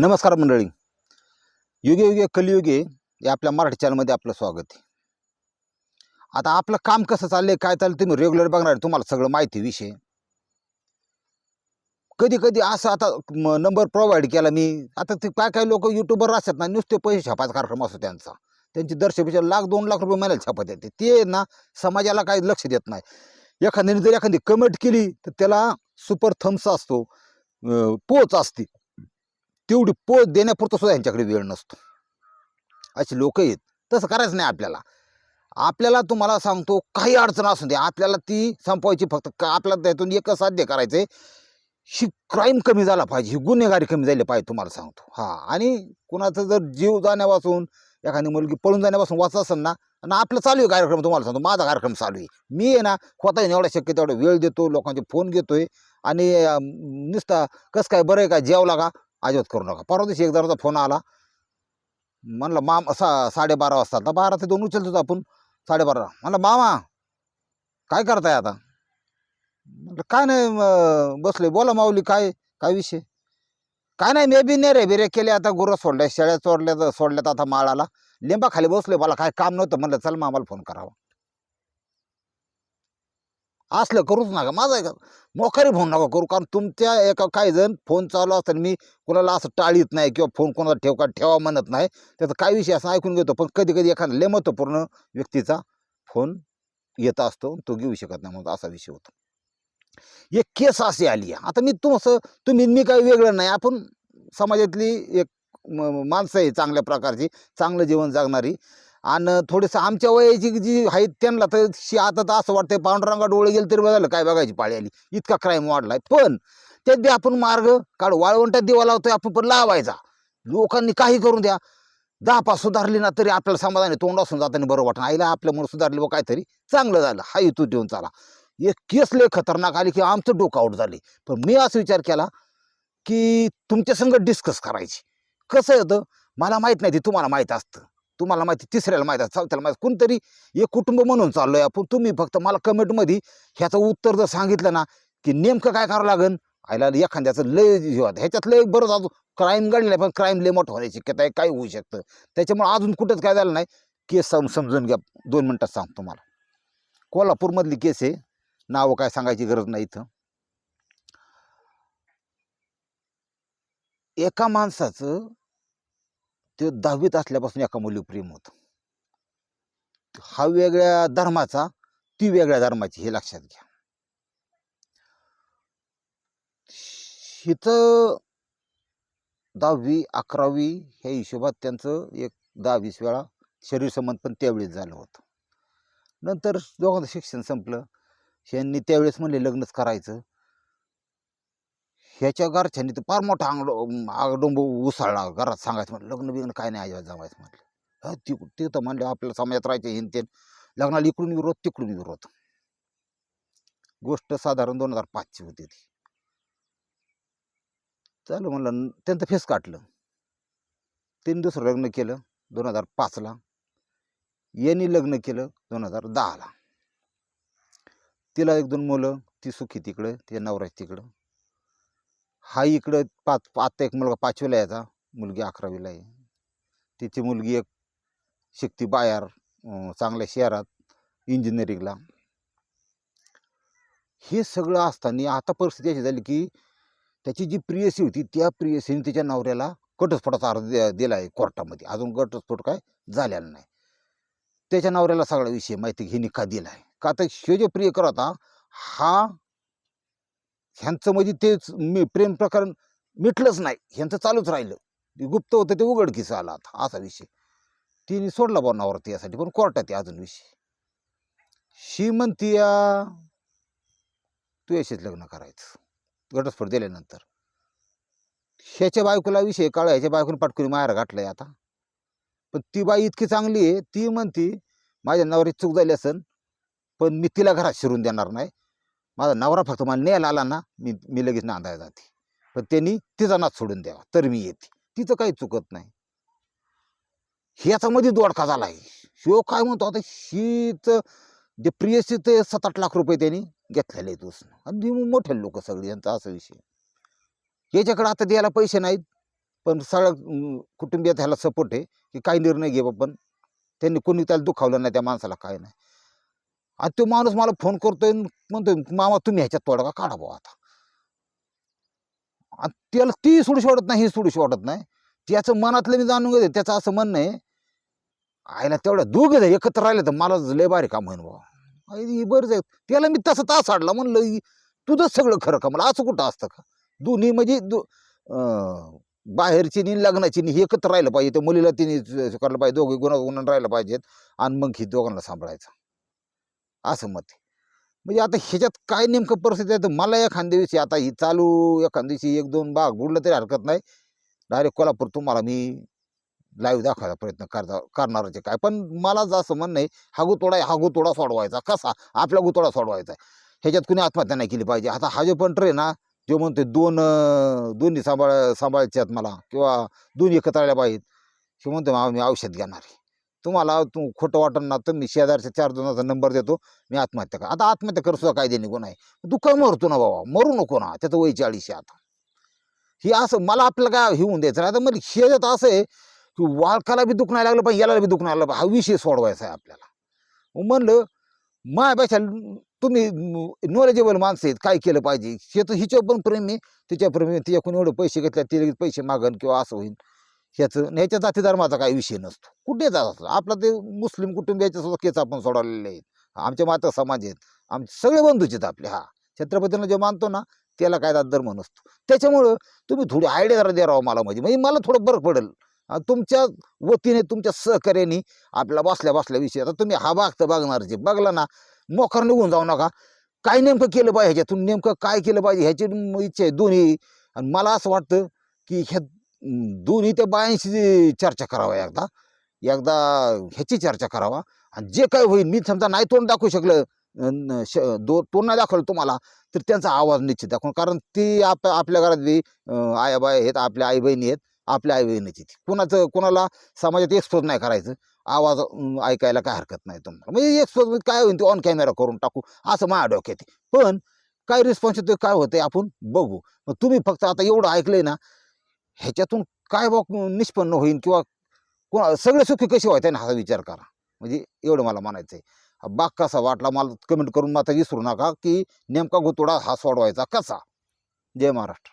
नमस्कार मंडळी. युगे युगे कलियुगे या आपल्या मराठी चॅनलमध्ये आपलं स्वागत आहे. आता आपलं काम कसं चाललंय काय चाललं तुम्ही रेग्युलर बघणार आहे, तुम्हाला सगळं माहिती विषय. कधी कधी असं आता नंबर प्रोव्हाइड केला मी आता ते काय काय लोक युट्यूबर असतात ना नुसते पैसे छापायचा कार्यक्रम असतो त्यांचा. त्यांची दर्शपेक्षा लाख दोन लाख रुपये महिन्याला छापत येते. ते ना समाजाला काही लक्ष देत नाही. एखाद्याने जर एखादी कमेंट केली तर त्याला सुपर थम्स असतो पोच असते. तेवढी पोच देण्यापुरतं सुद्धा यांच्याकडे वेळ नसतो. असे लोक आहेत. तसं करायचं नाही आपल्याला. आपल्याला तुम्हाला सांगतो काही अडचण असू दे. आपल्याला ती संपवायची फक्त का आपल्याला त्यातून एकच साध्य करायचं आहे ही क्राईम कमी झाला पाहिजे. ही गुन्हेगारी कमी झाली पाहिजे तुम्हाला सांगतो. हां आणि कुणाचं जर जीव जाण्यापासून एखादी मुलगी पळून जाण्यापासून वाचत असेल ना आणि आपलं चालू आहे कार्यक्रम तुम्हाला सांगतो माझा कार्यक्रम चालू आहे. मी आहे ना स्वतः एवढा शक्य तेवढा वेळ देतो लोकांचे फोन घेतोय. आणि नुसता कसं काय बरं आहे का जेवला का अजिबात करू नका. परवा दिवशी एक जणाचा फोन आला. म्हणलं माम सा साडेबारा वाजता. आता बारा ते दोन उचलतो आपण. साडेबारा. म्हणलं मामा काय करताय आता? म्हटलं काय नाही बसले बोला माऊली काय काय विषय? काय नाही मे बी नाही रे बिरे केले आता गुरं सोडल्या शेळ्या सोडल्या सोडल्यात आता माळाला. लिंबाखाली बसले मला काय काम नव्हतं. म्हणलं चल मामाला फोन करावा. असलं करूच नका. माझा आहे मोखारी फोन नका करू कारण तुमच्या एका काही जण फोन चालू असताना मी कोणाला असं टाळीत नाही किंवा फोन कोणाला ठेव का ठेवा म्हणत नाही. त्याचा काय विषय असं ऐकून घेतो पण कधी कधी एखादा लय महत्त्वपूर्ण व्यक्तीचा फोन येत असतो तो घेऊ शकत नाही. म्हणून असा विषय होतो. एक केस अशी आली आहे. आता मी तुमचं तुम्ही मी काही वेगळं नाही. आपण समाजातली एक माणसं आहे चांगल्या प्रकारची चांगलं जीवन जगणारी. आणि थोडंसं आमच्या वयाची जी आहेत त्यांना तर शी आता तर असं वाटतंय पांडुरंगा डोळे गेले तरी बघायला काय बघायची पाळी आली इतका क्राईम वाढलाय. पण त्यात बी आपण मार्ग काढू. वाळवंटात दिवा लावतोय आपण पण लावायचा. लोकांनी काही करून द्या. दहा पाच सुधारली ना तरी आपल्याला समाधानी तोंड असून जाताना बरं वाटणं. आईला आपल्यामुळे सुधारली व काहीतरी. चांगलं झालं. हा हेतू देऊन चाला. एक केस लय खतरनाक आली की आमचं डोकं आउट झाले पण मी असा विचार केला की तुमच्या संग डिस्कस करायची. कसं होतं? मला माहीत नाही ते तुम्हाला माहीत असतं. तुम्हाला माहिती तिसऱ्याला माहीत आहे चौथ्याला माहीत कोणतरी एक कुटुंब म्हणून चाललो आहे आपण तुम्ही फक्त मला कमेंटमध्ये ह्याचं उत्तर जर सांगितलं ना की नेमकं काय करावं लागेल आयला एखाद्याचं लय जीव ह्याच्यात लय बरंच अजून क्राईम घडलेलं पण क्राईम लय मोठं होण्याची शक्यता आहे काय होऊ शकतं. त्याच्यामुळे अजून कुठंच काय झालं नाही. केस सम समजून घ्या. दोन मिनटात सांगतो तुम्हाला. कोल्हापूरमधली केस आहे. नावं काय सांगायची गरज नाही इथं. एका माणसाचं ते दहावीत असल्यापासून एका मुली प्रेम होत. हा वेगळ्या धर्माचा ती वेगळ्या धर्माची हे लक्षात घ्या. हिथं दहावी अकरावी ह्या हिशोबात त्यांचं एक दहा वीस वेळा शरीर संबंध पण त्यावेळेस झालं होतं. नंतर दोघांचं शिक्षण संपलं. ह्यांनी त्यावेळेस म्हणले लग्नच करायचं. ह्याच्या घरच्यांनी तर फार मोठा आंगडो आगडोंब उसळला. घरात सांगायचं म्हटलं लग्न बिग्न काय नाही अजिबात जमायचं म्हटलं. हा ती ते तर म्हणले आपल्याला समाजात राहायचे हिन ते लग्नाला इकडून विरोध तिकडून विरोध. गोष्ट साधारण दोन हजार पाचची होती ती. चालू म्हणलं त्यांचं फेस काटलं. त्यांनी दुसरं लग्न केलं दोन हजार पाचला यांनी लग्न केलं दोन हजार दहाला तिला एक दोन मुलं ती सुखी तिकडं ते नवराज तिकडं. हा इकडं पाच आत्ता एक मुलगा पाचवीला यायचा मुलगी अकरावीला आहे. तिची मुलगी एक शिकती बाहेर चांगल्या शहरात इंजिनिअरिंगला हे सगळं असताना आता परिस्थिती अशी झाली की त्याची जी प्रियसी होती त्या प्रियसीने तिच्या नवऱ्याला घटस्फोटाचा अर्ज दिला आहे कोर्टामध्ये. अजून घटस्फोट काय झालेला नाही. त्याच्या नवऱ्याला सगळा विषय माहिती हिने का दिला आहे का तर हे जे प्रियकर होता हा ह्यांचं म्हणजे तेच मी प्रेम प्रकरण मिटलंच नाही. ह्यांचं चालूच राहिलं. गुप्त होतं ते उघडकीस आला आता असा विषय. तिने सोडला बोनावर यासाठी पण कोर्टात आहे अजून विषय. शी म्हणती तू याशीच लग्न करायचं. घटस्फोट दिल्यानंतर. ह्याच्या बायकोला विषय काळ ह्याच्या बायकोने पाटकुनी माहेर घातलाय आता. पण ती बाई इतकी चांगली आहे ती म्हणती माझ्या नवरी चूक झाली असेल पण मी तिला घरात शिरून देणार नाही. माझा नवरा फक्त मला न्यायला आला ना मी मी लगेच नांदायला जाते. पण त्यांनी तिचा नाच सोडून द्यावा तर मी येते. तिचं काही चुकत नाही. ह्याच्यामध्ये दोडका झाला आहे शिव काय म्हणतो आता शीच जे प्रियसी ते सात आठ लाख रुपये त्यांनी घेतलेले आहेत उसनं. आणि मोठे लोक सगळे यांचा असा विषय. याच्याकडे आता द्यायला पैसे नाहीत पण सगळ्या कुटुंबियात ह्याला सपोर्ट आहे की काही निर्णय घे पण त्यांनी कोणी त्याला दुखावलं नाही त्या माणसाला काय नाही. आणि तो माणूस मला फोन करतोय म्हणतोय मामा तुम्ही ह्याच्यात तोडगा काढा भाऊ आता. त्याला ती सोडूशी वाटत नाही ही सोडूशी वाटत नाही. त्याचं मनातलं मी जाणून घेते त्याचं असं म्हणणं आहे आईला तेवढ्या दोघे जण एकत्र राहिले तर मला लय भारी काम होईन बाबा आई, ही बरं आहे त्याला मी तसं तास आडला म्हणलं तुझं तुझंच सगळं खरं का? मला असं कुठं असतं का? दोन्ही म्हणजे दो बाहेरची नि लग्नाची नि एकत्र राहिलं पाहिजे त्या मुलीला तिने करायला पाहिजे दोघे गुणा राहिलं पाहिजेत आणि मग ही दोघांना सांभाळायचं. असं मत आहे. म्हणजे आता ह्याच्यात काय नेमकं परिस्थिती आहे? तर मला एखाद्या दिवशी आता ही चालू एखाद्या दिवशी एक दोन भाग बुडलं तरी हरकत नाही. डायरेक्ट कोल्हापूर तुम्हाला मी लाईव्ह दाखवायचा प्रयत्न करता करणारच आहे काय? पण मला असं म्हणणं नाही हा गुतोडा आहे हा गुतोडा सोडवायचा. कसा? आपला गुतोडा सोडवायचा ह्याच्यात कुणी आत्महत्या नाही केली पाहिजे. आता हा जो पंटर आहे ना जो म्हणते दोन दोन्ही सांभाळ सांभाळायचे आहेत मला. किंवा दोन्ही एकत्र आल्या पाहिजेत. हे म्हणतो मी औषध घेणार आहे. तुम्हाला तू खोटं वाटण ना तर मी शेजारच्या चार जणांचा नंबर देतो मी आत्महत्या कर आता आत्महत्या कर सुद्धा कायदे निघून आहे. तू का मरतो ना बाबा? मरू नको ना त्याचं वय चाळीस आहे आता. ही असं मला आपल्याला काय हे होऊन द्यायचं नाही. आता मग शेजात असं आहे की वाळकाला बी दुखणं लागलं पण याला बी दुखणं लागलं हा विषय सोडवायचा आहे आपल्याला. म्हणलं मायापेक्षा तुम्ही नॉलेजेबल माणसं आहेत काय केलं पाहिजे? शेत तर हिच्यावर पण प्रेम आहे. तिच्या प्रेम तिच्या कोणी एवढे पैसे घेतल्या ते लगेच पैसे मागन किंवा असं होईल ह्याचं ह्याच्या जाती धर्माचा काही विषय नसतो. कुठे जात असतो? आपला ते मुस्लिम कुटुंबियाचे सुद्धा केस आपण सोडवलेले आहेत. आमचे मात्र समाज आहेत. आमचे सगळे बंधूचे आहेत आपले हा. छत्रपतींना जे मानतो ना त्याला काय धर्म नसतो. त्याच्यामुळं तुम्ही थोडी आयडिया जरा द्या राव मला म्हणजे. म्हणजे मला थोडं बरं पडेल. तुमच्या वतीने तुमच्या सहकार्याने आपल्याला बसल्या बसल्या विषय. आता तुम्ही हा भाग तर बघणार जे बघला ना मोखर निघून जाऊ नका. काय नेमकं केलं पाहिजे ह्याच्यातून? नेमकं काय केलं पाहिजे? ह्याची इच्छा आहे दोन्ही. आणि मला असं वाटतं की ह्या दोन्ही त्या बायांशी चर्चा करावा एकदा. एकदा ह्याची चर्चा करावा. आणि जे काय होईल मी समजा नाही तोंड दाखवू शकलं श दो तोंड नाही दाखवलं तुम्हाला तर त्यांचा आवाज निश्चित दाखवून कारण ती आप आपल्या घरातली अं, आयाबाई आहेत आपल्या आई बहिणी आहेत आपल्या आई बहिणीची ती कुणाचं कुणाला समाजात एक्सपोज नाही करायचं. आवाज ऐकायला काय हरकत नाही तुम्हाला. म्हणजे एक्सपोज म्हणजे काय होईल ते ऑन कॅमेरा करून टाकू असं माझ्या डोक्यात पण काय रिस्पॉन्स येतो काय होतंय आपण बघू. मग तुम्ही फक्त आता एवढं ऐकलंय ना ह्याच्यातून काय बा निष्पन्न होईल किंवा कोणा सगळे सुखी कसे व्हायचे ना हा विचार करा. म्हणजे एवढं मला म्हणायचं आहे बाग कसा वाटला मला कमेंट करून मात्र विसरू नका की नेमका गुतोडा हा सोडवायचा कसा? जय महाराष्ट्र.